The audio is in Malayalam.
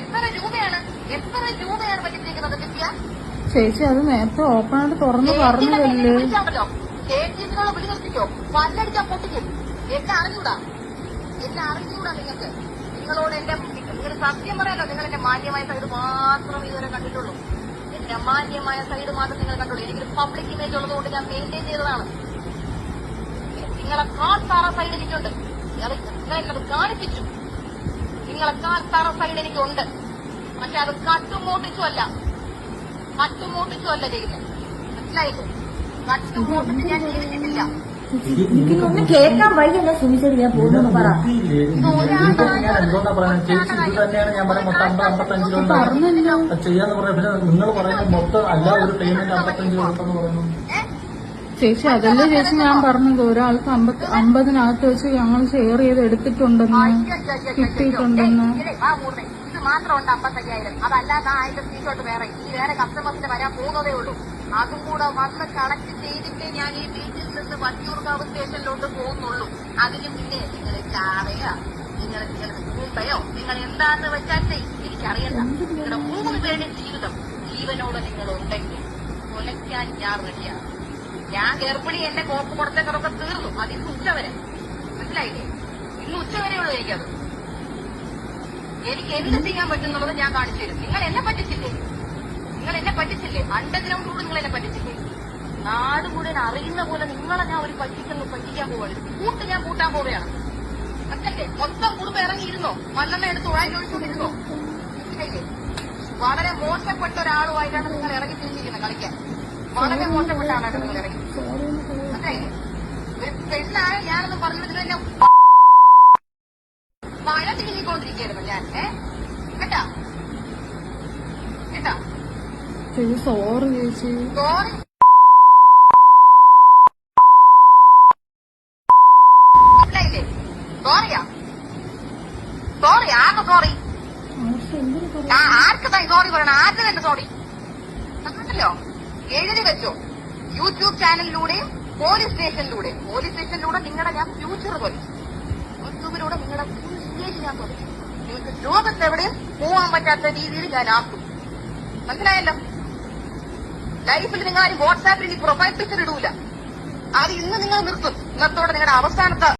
എത്ര രൂപയാണ്? എത്ര രൂപയാണ് പറ്റിച്ചിരിക്കുന്നത് ദിവ്യ ചേച്ചി അത് നേരത്തെ ഓപ്പൺ ആയിട്ട് തുറന്ന് പറഞ്ഞതല്ലേ വിളിച്ചാണല്ലോ കേട്ടിട്ടുള്ള വിളി നിർത്തിക്കോ പല്ലടിച്ചാ പൊട്ടിക്കും. എന്നെ അറിഞ്ഞൂടാ. എന്നെ അറിഞ്ഞൂടാ നിങ്ങൾക്ക്. നിങ്ങളോട് എന്റെ നിങ്ങൾ സത്യം പറയാലോ നിങ്ങൾ എന്റെ മാന്യമായ സൈഡ് മാത്രം ഇതുവരെ കണ്ടിട്ടുള്ളൂ. എന്റെ മാന്യമായ സൈഡ് മാത്രം നിങ്ങൾ കണ്ടുള്ളൂ എനിക്കൊരു പബ്ലിക് ഇമേജ് ഉള്ളതുകൊണ്ട് ഞാൻ മെയിന്റെയിൻ ചെയ്തതാണ്. നിങ്ങളെ കാൽ താറ സൈഡ് എനിക്കുണ്ട് എന്നത് കാണിപ്പിച്ചു. നിങ്ങളെ കാൽ താറ സൈഡ് എനിക്കുണ്ട്. പക്ഷെ അത് കട്ടുമൂട്ടിച്ചുമല്ല കട്ടുമൂട്ടിച്ചുമല്ല ചെയ്യുന്നത് മനസ്സിലായില്ലേ? കട്ടുമോട്ടിച്ച് ഞാൻ കേൾക്കാൻ വഴിയല്ല സുമിച്ചത് ഞാൻ പോകുന്നു പറ ഞാൻ എന്തുകൊണ്ടാ പറയുന്നത് ചേച്ചി തന്നെയാണ് ഞാൻ പറയുന്നത് മൊത്തം രൂപ പറഞ്ഞല്ലോ? അത് ചെയ്യാന്ന് പറയാം പിന്നെ നിങ്ങൾ പറയുന്നത് മൊത്തം അല്ല ഒരു പേയ്മെന്റ് അമ്പത്തഞ്ച് പറയുന്നു ചേച്ചി അതല്ലേ ചേച്ചി ഞാൻ പറഞ്ഞത്? ഒരാൾക്ക് അമ്പത് അമ്പതിനകത്ത് വെച്ച് ഞങ്ങൾ ഷെയർ ചെയ്ത് എടുത്തിട്ടുണ്ടെന്ന് കിട്ടിയിട്ടുണ്ടെന്ന്. ഇത് അമ്പത്തയ്യായിരം. അതല്ലാതെ ആയിരം വേറെ. ഈ വേറെ കസ്റ്റമേഴ്സിന് വരാൻ പോകുന്നതേ ഉള്ളൂ. അതും കൂടെ വന്ന് കളക്ട് ചെയ്തിട്ടേ ഞാൻ ഈ ബീച്ചിൽ നിന്ന് വട്ടിയൂർക്കാവ് സ്റ്റേഷനിലോട്ട് പോകുന്നുള്ളൂ. അതിന് മുന്നേ നിങ്ങൾ കൂട്ടയോ നിങ്ങൾ എന്താന്ന് വെച്ചാൽ എനിക്കറിയണ്ട. നിങ്ങളുടെ മൂന്ന് പേരുടെ ജീവിതം ജീവനോട് നിങ്ങൾ ഉണ്ടെങ്കിൽ കൊലയ്ക്കാൻ ഞാൻ റെഡിയാണ് ഞാൻ ഗർഭിണി എന്റെ കോപ്പ് കൊടുത്തതൊക്കെ തീർന്നു. അത് ഇന്ന് ഉച്ചവരെ മനസ്സിലായില്ലേ? ഇന്ന് ഉച്ചവരെ ഉള്ളൂ എനിക്കത്. എനിക്ക് എന്ത് ചെയ്യാൻ പറ്റുന്നുള്ളത് ഞാൻ കാണിച്ചു തരും. നിങ്ങൾ എന്നെ പറ്റിച്ചില്ലേ? നിങ്ങൾ എന്നെ പറ്റിച്ചില്ലേ? അണ്ടർഗ്രൗണ്ടിലൂടെ നിങ്ങൾ എന്നെ പറ്റിച്ചില്ലേ? നാട് മുഴുവൻ അറിയുന്ന പോലെ നിങ്ങളെ ഞാൻ ഒരു പറ്റിക്കുന്നു പറ്റിക്കാൻ പോവാണ്. കൂട്ട് ഞാൻ കൂട്ടാൻ പോവുകയാണ്. അച്ഛന്റെ മൊത്തം കുടുംബം ഇറങ്ങിയിരുന്നോ? മല്ലെണ്ണ എടുത്ത് ഒഴിച്ചുകൊണ്ടിരുന്നോ? മനസ്സിലായില്ലേ? വളരെ മോശപ്പെട്ട ഒരാളുമായിട്ടാണ് നിങ്ങൾ ഇറങ്ങി തിരിച്ചിരിക്കുന്നത് കളിക്കാൻ. വളരെ മോശപ്പെട്ടാണ് നിങ്ങൾ ഇറങ്ങി ഒരു പെണ്ണാണ് ഞാനൊന്ന് പറഞ്ഞു വെച്ചിട്ട് എന്നെ മഴ തിരിഞ്ഞിക്കൊണ്ടിരിക്കുന്നു ഞാൻ. കേട്ടാ? കേട്ടാ? സോറി ചേച്ചി. സോറി സോറിയാ സോറി ആർക്ക് സോറി ആർക്ക് സോറി പറയണം? ആർക്ക് തന്നെ സോറി കണ്ടല്ലോ എഴുതി വെച്ചോ. യൂട്യൂബ് ചാനലിലൂടെയും പോലീസ് സ്റ്റേഷനിലൂടെയും പോലീസ് സ്റ്റേഷനിലൂടെ നിങ്ങളുടെ ഞാൻ ഫ്യൂച്ചർ തൊലി യൂട്യൂബിലൂടെ നിങ്ങളുടെ ഫുൾ ഞാൻ തൊലി നിങ്ങൾക്ക് ലോകത്തെവിടെയും പോവാൻ പറ്റാത്ത രീതിയിൽ ഞാൻ ആക്കും. മനസ്സിലായല്ലോ? ലൈഫിൽ നിങ്ങൾ വാട്സാപ്പിൽ ഈ പ്രൊഫൈൽ പിക്ചർ ഇടൂല. അത് ഇന്ന് നിങ്ങൾ നിർത്തും. ഇന്നത്തോടെ നിങ്ങളുടെ അവസാനത്തെ